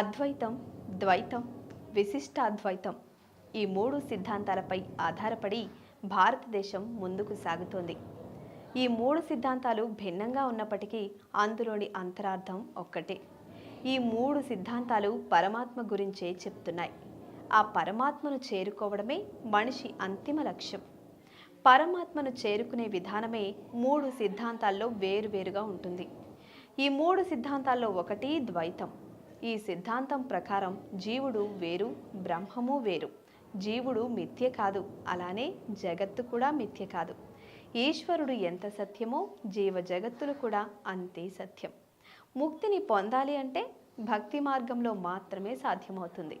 అద్వైతం ద్వైతం విశిష్టాద్వైతం ఈ మూడు సిద్ధాంతాలపై ఆధారపడి భారతదేశం ముందుకు సాగుతోంది. ఈ మూడు సిద్ధాంతాలు భిన్నంగా ఉన్నప్పటికీ అందులోని అంతరార్థం ఒక్కటే. ఈ మూడు సిద్ధాంతాలు పరమాత్మ గురించే చెప్తున్నాయి. ఆ పరమాత్మను చేరుకోవడమే మనిషి అంతిమ లక్ష్యం. పరమాత్మను చేరుకునే విధానమే మూడు సిద్ధాంతాల్లో వేరువేరుగా ఉంటుంది. ఈ మూడు సిద్ధాంతాల్లో ఒకటి ద్వైతం. ఈ సిద్ధాంతం ప్రకారం జీవుడు వేరు బ్రహ్మము వేరు. జీవుడు మిథ్య కాదు అలానే జగత్తు కూడా మిథ్య కాదు. ఈశ్వరుడు ఎంత సత్యమో జీవ జగత్తులు కూడా అంతే సత్యం. ముక్తిని పొందాలి అంటే భక్తి మార్గంలో మాత్రమే సాధ్యమవుతుంది.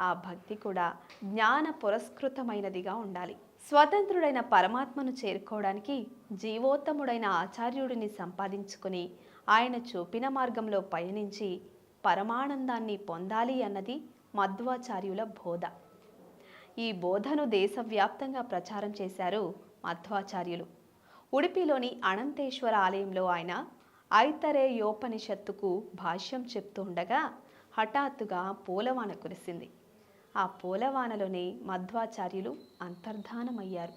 ఆ భక్తి కూడా జ్ఞాన పురస్కృతమైనదిగా ఉండాలి. స్వతంత్రుడైన పరమాత్మను చేరుకోవడానికి జీవోత్తముడైన ఆచార్యుడిని సంపాదించుకుని ఆయన చూపిన మార్గంలో పయనించి పరమానందాన్ని పొందాలి అన్నది మధ్వాచార్యుల బోధ. ఈ బోధను దేశవ్యాప్తంగా ప్రచారం చేశారు మధ్వాచార్యులు. ఉడిపిలోని అనంతేశ్వర ఆలయంలో ఆయన ఐతరేయోపనిషత్తుకు భాష్యం చెప్తూ ఉండగా హఠాత్తుగా పూలవాన కురిసింది. ఆ పూలవానలోనే మధ్వాచార్యులు అంతర్ధానమయ్యారు.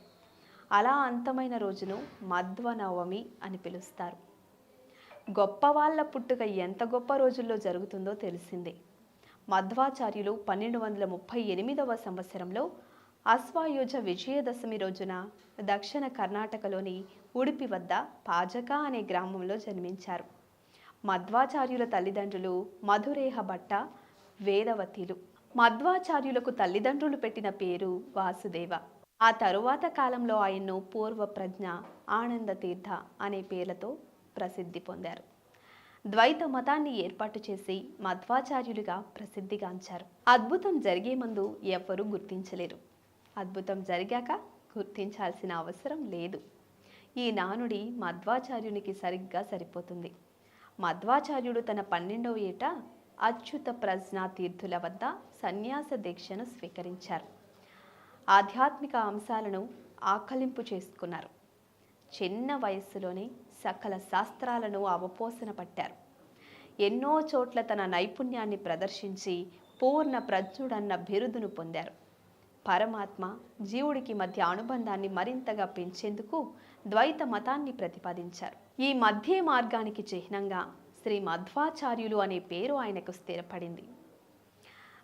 అలా అంతమైన రోజును మధ్వనవమి అని పిలుస్తారు. గొప్పవాళ్ళ పుట్టుక ఎంత గొప్ప రోజుల్లో జరుగుతుందో తెలిసిందే. మధ్వాచార్యులు పన్నెండు వందల ముప్పై ఎనిమిదవ సంవత్సరంలో అశ్వాయుజ విజయదశమి రోజున దక్షిణ కర్ణాటకలోని ఉడిపి వద్ద పాజక అనే గ్రామంలో జన్మించారు. మధ్వాచార్యుల తల్లిదండ్రులు మధురేహ భట్ట వేదవతిలు. మధ్వాచార్యులకు తల్లిదండ్రులు పెట్టిన పేరు వాసుదేవ. ఆ తరువాత కాలంలో ఆయన్ను పూర్వ ప్రజ్ఞ ఆనంద తీర్థ అనే పేర్లతో ప్రసిద్ధి పొందారు. ద్వైత మతాన్ని ఏర్పాటు చేసి మధ్వాచార్యులుగా ప్రసిద్ధిగాంచారు అద్భుతం జరిగే ముందు ఎవ్వరూ గుర్తించలేరు. అద్భుతం జరిగాక గుర్తించాల్సిన అవసరం లేదు. ఈ నానుడి మధ్వాచార్యునికి సరిగ్గా సరిపోతుంది. మధ్వాచార్యుడు తన పన్నెండవ ఏట అచ్యుత ప్రజ్ఞా తీర్థుల వద్ద సన్యాస దీక్షను స్వీకరించారు. ఆధ్యాత్మిక అంశాలను ఆకలింపు చేసుకున్నారు. చిన్న వయస్సులోనే సకల శాస్త్రాలను అవపోసన పట్టారు. ఎన్నో చోట్ల తన నైపుణ్యాన్ని ప్రదర్శించి పూర్ణ ప్రజ్ఞుడన్న బిరుదును పొందారు. పరమాత్మ జీవుడికి మధ్య అనుబంధాన్ని మరింతగా పెంచేందుకు ద్వైత మతాన్ని ప్రతిపాదించారు. ఈ మధ్య మార్గానికి చిహ్నంగా శ్రీ మధ్వాచార్యులు అనే పేరు ఆయనకు స్థిరపడింది.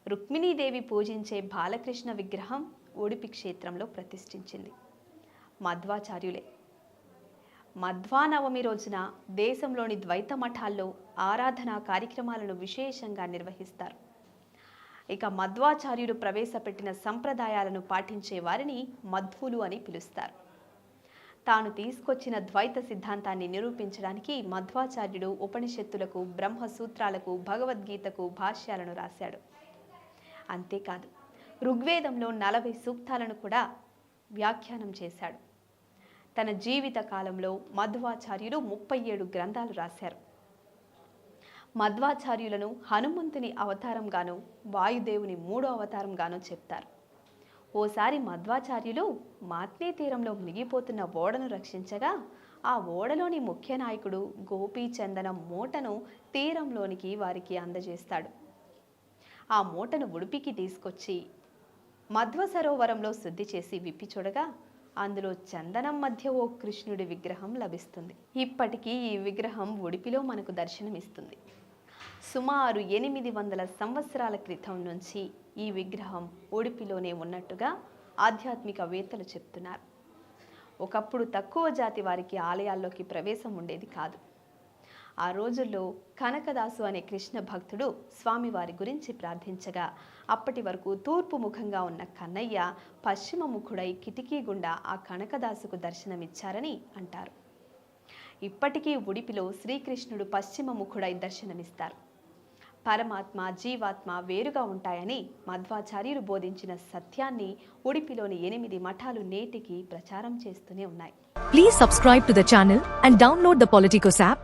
రుక్మిణీదేవి పూజించే బాలకృష్ణ విగ్రహం ఉడిపి క్షేత్రంలో ప్రతిష్ఠించింది. మధ్వాచార్యులే మధ్వానవమి రోజున దేశంలోని ద్వైత మఠాల్లో ఆరాధనా కార్యక్రమాలను విశేషంగా నిర్వహిస్తారు. ఇక మధ్వాచార్యుడు ప్రవేశపెట్టిన సంప్రదాయాలను పాటించే వారిని మధ్వులు అని పిలుస్తారు. తాను తీసుకొచ్చిన ద్వైత సిద్ధాంతాన్ని నిరూపించడానికి మధ్వాచార్యుడు ఉపనిషత్తులకు బ్రహ్మసూత్రాలకు భగవద్గీతకు భాష్యాలను రాశాడు. అంతేకాదు ఋగ్వేదంలో నలభై సూక్తాలను కూడా వ్యాఖ్యానం చేశాడు. తన జీవిత కాలంలో మధ్వాచార్యులు ముప్పై ఏడు గ్రంథాలు రాశారు. మధ్వాచార్యులను హనుమంతుని అవతారంగాను వాయుదేవుని మూడో అవతారంగాను చెప్తారు. ఓసారి మధ్వాచార్యులు మాత్నే తీరంలో మునిగిపోతున్న ఓడను రక్షించగా ఆ ఓడలోని ముఖ్య నాయకుడు గోపీచందన మూటను తీరంలోనికి వారికి అందజేస్తాడు. ఆ మూటను ఉడిపికి తీసుకొచ్చి మధ్వ సరోవరంలో శుద్ధి చేసి విప్పి చూడగా అందులో చందనం మధ్య ఓ కృష్ణుడి విగ్రహం లభిస్తుంది. ఇప్పటికీ ఈ విగ్రహం ఉడిపిలో మనకు దర్శనమిస్తుంది. సుమారు ఎనిమిది వందల సంవత్సరాల క్రితం నుంచి ఈ విగ్రహం ఉడిపిలోనే ఉన్నట్టుగా ఆధ్యాత్మికవేత్తలు చెప్తున్నారు. ఒకప్పుడు తక్కువ జాతి వారికి ఆలయాల్లోకి ప్రవేశం ఉండేది కాదు. ఆ రోజుల్లో కనకదాసు అనే కృష్ణ భక్తుడు స్వామివారి గురించి ప్రార్థించగా అప్పటి వరకు తూర్పు ముఖంగా ఉన్న కన్నయ్య పశ్చిమ ముఖుడై కిటికీ గుండా ఆ కనకదాసుకు దర్శనమిచ్చారని అంటారు. ఇప్పటికీ ఉడిపిలో శ్రీకృష్ణుడు పశ్చిమ ముఖుడై దర్శనమిస్తారు. పరమాత్మ జీవాత్మ వేరుగా ఉంటాయని మధ్వాచార్యులు బోధించిన సత్యాన్ని ఉడిపిలోని ఎనిమిది మఠాలు నేటికి ప్రచారం చేస్తూనే ఉన్నాయి. Please subscribe to the channel and download the Politikos app